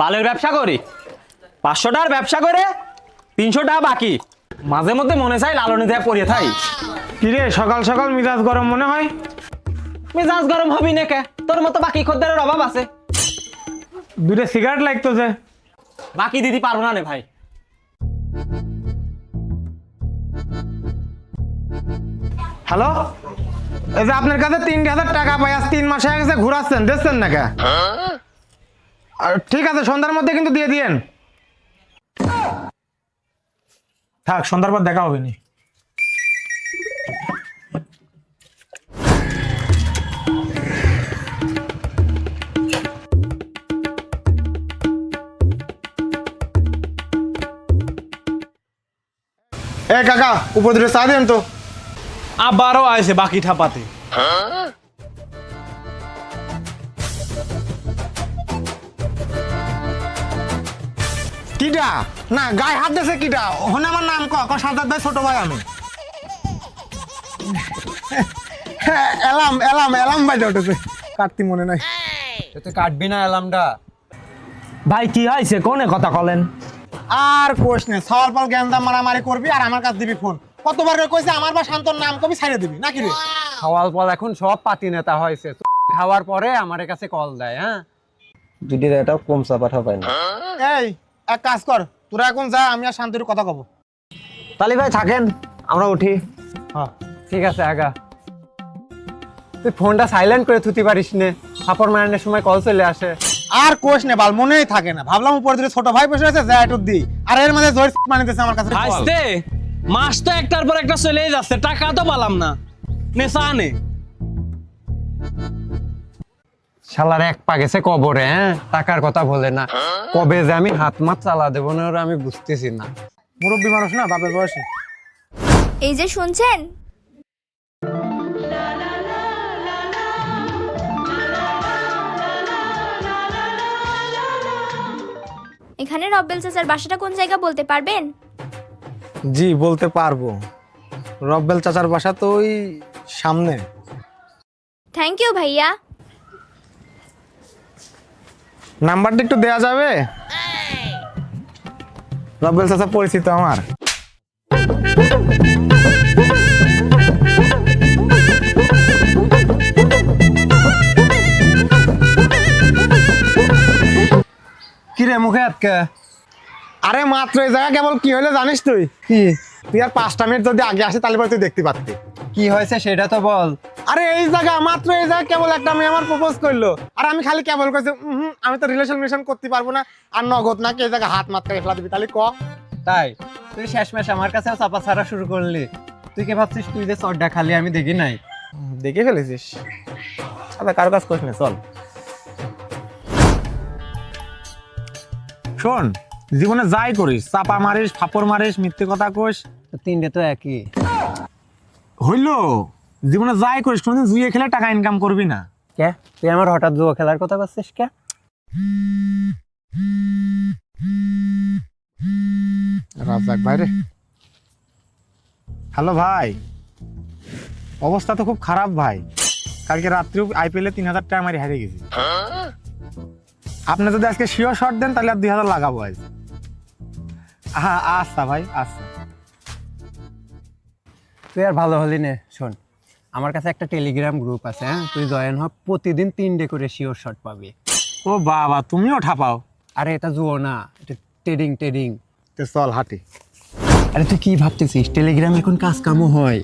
বালের ব্যবসা করি। পাঁচশো টাকার ব্যবসা করে তিনশো টাকা বাকি। মাঝে মধ্যে মনে চাই লালনে দেয়া পড়িয়ে থাই। কিরে সকাল সকাল মিজাজ গরম মনে হয়? মেজাজ গরম হবি না কে? তোর মতো বাকি খদ্দের অভাব আছে। দুটো সিগারেট লাগতো যে। বাকি দিদি পারব না রে ভাই। হ্যালো? এই যে আপনার কাছে তিন হাজার টাকা পাই আজ তিন মাসে হয়ে গেছে ঘুরাচ্ছেন দেখছেন না কে? আর ঠিক আছে সন্ধ্যার মধ্যে কিন্তু দিয়ে দিয়েন। থাক সন্ধ্যার পর দেখা হবে নি। এ কাকা উপর দুটো চা দেন তো। আবারও আইছে বাকি ঠাপাতে। কিটা না গায়ে হাত দিয়েছে কিটা ওখানে আমার নাম ক? ক সাজাদ ভাই ছোট ভাই আমি। হ্যাঁ, এলাম এলাম এলাম ভাই উঠেছে কাটতি মনে নাই। তুই কাটবি না অ্যালার্মটা ভাই কি হয়েছে? কোনে কথা কলেন? আর কোষ নে সওয়াল পাল গেন্দা মারামারি করবি আর আমার কাছে দিবি ফোন। কতবার করে কইছে আমার বা শান্তর নাম কবি ছাইড়ে দিবি নাকি রে? খাওয়ার পর এখন সব পাতি নেতা হয়েছে। খাওয়ার পরে আমার কাছে কল দেয় হ্যাঁ? দুটির এটাও কম চাপা ঠাপায় না। এই এক কাজ কর তোরা এখন যা আমি আর শান্তর কথা কব। তালি ভাই থাকেন আমরা উঠি। হ্যাঁ। ঠিক আছে আগা। তুই ফোনটা সাইলেন্ট করে থুতি পারিস নে। ফাপড় মারানোর সময় কল চলে আসে। আর কোষ নে বাল মনেই থাকে না। ভাবলাম উপর দিকে ছোট ভাই বসে আছে যা একটু দি। আর এর মধ্যে জোর মানিতেছে আমার কাছে। আসতে? মাস তো একটার পর একটা চলেই যাচ্ছে টাকা তো পালাম না। নেশা নে। শালার এক পা গেছে কবরে হ্যাঁ? টাকার কথা বলে না। কবে যে আমি হাত মাত চালা দেবো না ওরা আমি বুঝতেছি না। মুরব্বী মানুষ না বাপের বয়সী। এই যে শুনছেন? এখানে রব্বেল চাচার বাসাটা কোন জায়গা বলতে পারবেন? জি বলতে পারব। রব্বেল চাচার বাসা তো ওই সামনে। থ্যাংক ইউ ভাইয়া। নাম্বারটা একটু দেয়া যাবে? রব্বেল চাচা পরিচিত আমার। কিরে মুখে আটকে? আরে মাত্র এই জায়গা কেবল কি হলো জানিস তুই? কি? তুই আর পাঁচটা মিনিট যদি আগে আসে তাহলে পরে তুই দেখতে পারতি। কি হয়েছে সেটা তো বল। আরে এই জায়গা মাত্র এই জায়গা কেবল একটা মেয়ে আমার প্রপোজ করল। আর আমি খালি কেবল কইছি "উহুম, আমি তো রিলেশন মিশন করতে পারব না। আর নগদ নাকি এই জায়গা হাত মাত করে ফেলা দিবি তাহলে ক? তাই তুই শেষমেশ আমার কাছেও চাপা ছাড়া শুরু করলি। তুই কি ভাবছিস তুই যে চড্ডা খালি আমি দেখি নাই? দেখে ফেলেছিস? আচ্ছা কারও কাজ করিস না চল। শোন জীবনে যাই করিস চাপা মারিস ফাপড় মারিস মিথ্যে কথা কোস তিনটে তো একই। হইল জীবনে যাই করিস কোনদিন জুয়ে খেলে টাকা ইনকাম করবি না। কে? তুই আমার হঠাৎ জুয়া খেলার কথা করছিস কে? রাজাক ভাই রে হ্যালো ভাই। অবস্থা তো খুব খারাপ ভাই। কালকে রাত্রেও আইপিএলে তিন হাজার টাকা মারি হারিয়ে গেছি। আপনি যদি আজকে শিওর শর্ট দেন তাহলে আর দুই হাজার লাগাবো আজ। হ্যাঁ আচ্ছা ভাই আচ্ছা। তুই আর ভালো হলি নে শোন। আমার কাছে একটা টেলিগ্রাম গ্রুপ আছে হ্যাঁ? তুই জয়েন হ প্রতিদিন তিনটে করে শিওর শট পাবি। ও বাবা তুমিও ঠাপাও আরে এটা জুয়ো না এটা ট্রেডিং ট্রেডিং তো চল হাঁটি। আরে তুই কি ভাবতেছিস? টেলিগ্রাম এখন কাজ কামও হয়?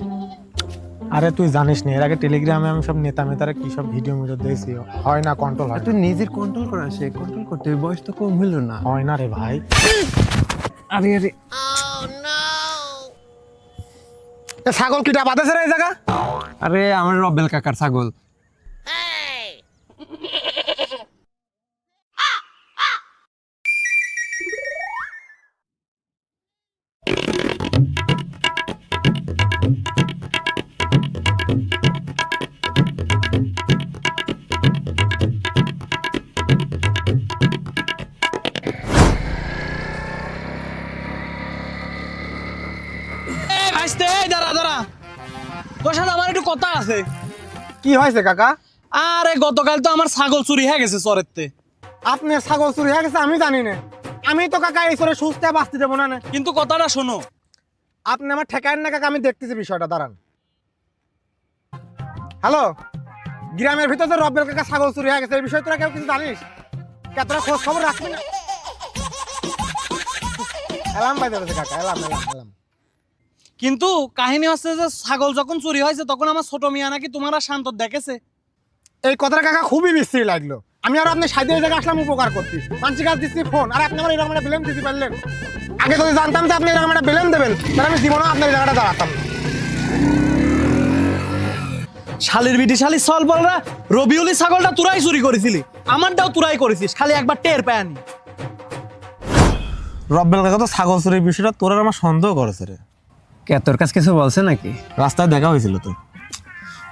আরে তুই জানিস না এর আগে টেলিগ্রামে আমি সব নেতা মেতারা কি সব ভিডিও মিডিও দেখছি? হয় না কন্ট্রোল হয় তুই নিজের কন্ট্রোল করা সে কন্ট্রোল করতে বয়স তো কম হইল না। হয় না রে ভাই। আরে আরে। এ ছাগল কিটা বাঁধেছে রে এই জায়গা? আরে আমার রবেল কাকার ছাগল। এই দাঁড়া দাঁড়া। তোর সাথে আমার একটু কথা আছে। কি হয়েছে কাকা? আরে গতকাল তো আমার ছাগল চুরি হয়ে গেছে চরেরতে। আপনার ছাগল চুরি হয়ে গেছে আমি জানি না। আমি তো কাকা এই সরে সুস্থ বাঁচতে দেবো না না। কিন্তু কথাটা শোনো। আপনি আমার ঠেকায়েন না কাকা আমি দেখতেছি বিষয়টা দাঁড়ান। হ্যালো? গ্রামের ভিতরে যে রব্বেল কাকা ছাগল চুরি হয়ে গেছে এই বিষয়ে তোরা কেউ কিছু জানিস? কে তোরা খোঁজ খবর রাখবি না? এলাম ধরেছে কাকা এলাম এলাম এলাম। কিন্তু কাহিনী হচ্ছে যে ছাগল যখন চুরি হয়েছে তখন আমার ছোট মিয়া নাকি তোমার আর শান্ত দেখেছে। এই কথাটা কাকা খুবই বিশ্রী লাগল। আমি আর আপনি সাইডে জায়গায় আসলাম উপকার করতে মানসি কাজ দিচ্ছি ফোন আর আপনি আমার এরকম একটা ব্লেম দিতে পারলেন। আগে যদি জানতাম যে আপনি এরকম একটা ব্লেম দেবেন তাহলে আমি জীবনেও আপনার জায়গাটা দাঁড়াতাম। শালির বিটি শালি সল বলরা রবিউলি ছাগলটা তুরাই চুরি করেছিলি। আমারটাও তুরাই করেছিস খালি একবার টের পায়নি। রব্বেল কাকা তো ছাগল চুরির বিষয়টা তোর আর আমার সন্দেহ করেছে রে। কে তোর কাছে কিছু বলছে নাকি? রাস্তায় দেখা হয়েছিল তো।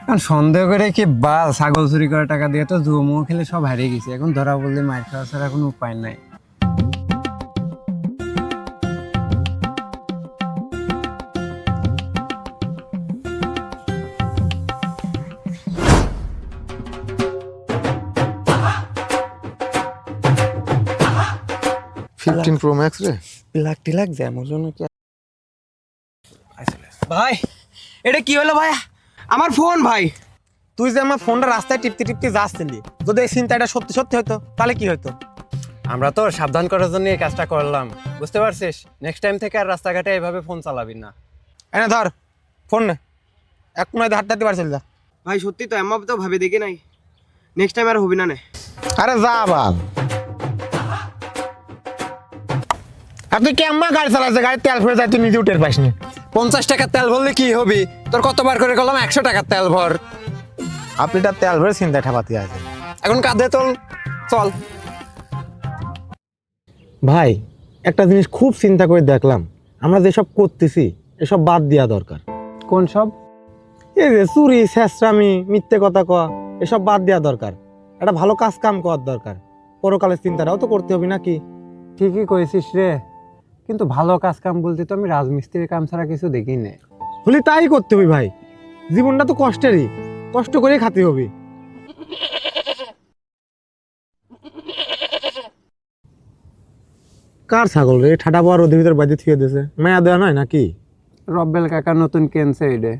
এখন সন্দেহ করে কি বাল ছাগল চুরি করার টাকা দিয়ে তো জুমো খেলে সব হারিয়ে গেছে। এখন ধরা বললে মার খাওয়া ছাড়া কোনো উপায় নাই। ফিফটিন প্রো ম্যাক্স রে? পিলাক টিলাক যেমন কি ভাই এটা কি হলো ভাই? আমার ফোন ভাই। তুই যে আমার ফোনটা রাস্তায় টিপতে টিপতে যাচ্ছিলি যদি এই চিন্তাটা সত্যি সত্যি হতো তাহলে কি হতো? আমরা তো সাবধান করার জন্য এই কাজটা করলাম। বুঝতে পারছিস? নেক্সট টাইম থেকে আর রাস্তাঘাটে এভাবে ফোন চালাবি না। এনে ধর ফোন নে। এক কোনায় হাত দিতে পারছিল যা ভাই সত্যি তো এমন তো ভাবে দেখি নাই। নেক্সট টাইম আর হবি না নে। আরে যা বাল আপনি কেমন গাড়ি চালাচ্ছে গাড়ি তেল ফুরে যায় তুই নিজে উঠে পাইস নি। পঞ্চাশ টাকার তেল ভরলে কি হবি? তোর কতবার করে গেলাম একশো টাকার তেল ভর। আপনি তার তেল ভরে চিন্তা ঠাপাতি আছে এখন কাঁধে তোল। চল। ভাই একটা জিনিস খুব চিন্তা করে দেখলাম। আমরা যেসব করতেছি এসব বাদ দেওয়া দরকার। কোন সব? এই যে চুরি শেষরামি মিথ্যে কথা কয়া এসব বাদ দেওয়া দরকার। একটা ভালো কাজ কাম করার দরকার। পরকালের চিন্তাটাও তো করতে হবে নাকি? ঠিকই কয়েছিস রে। কিন্তু ভালো কাজ কাম বলতে তো আমি রাজমিস্ত্রির কাম ছাড়া কিছু দেখি না হলে তাই করতে হবে ভাই। জীবনটা তো কষ্টেরই। কষ্ট করে খাতে হবে। কার ছাগল রে? ঠাটা বড় ওদের ভিতর বাজে থিয়ে দিয়েছে। মায়া দেওয়া নয় নাকি? রব্বেল কাকা নতুন কেনছে এটা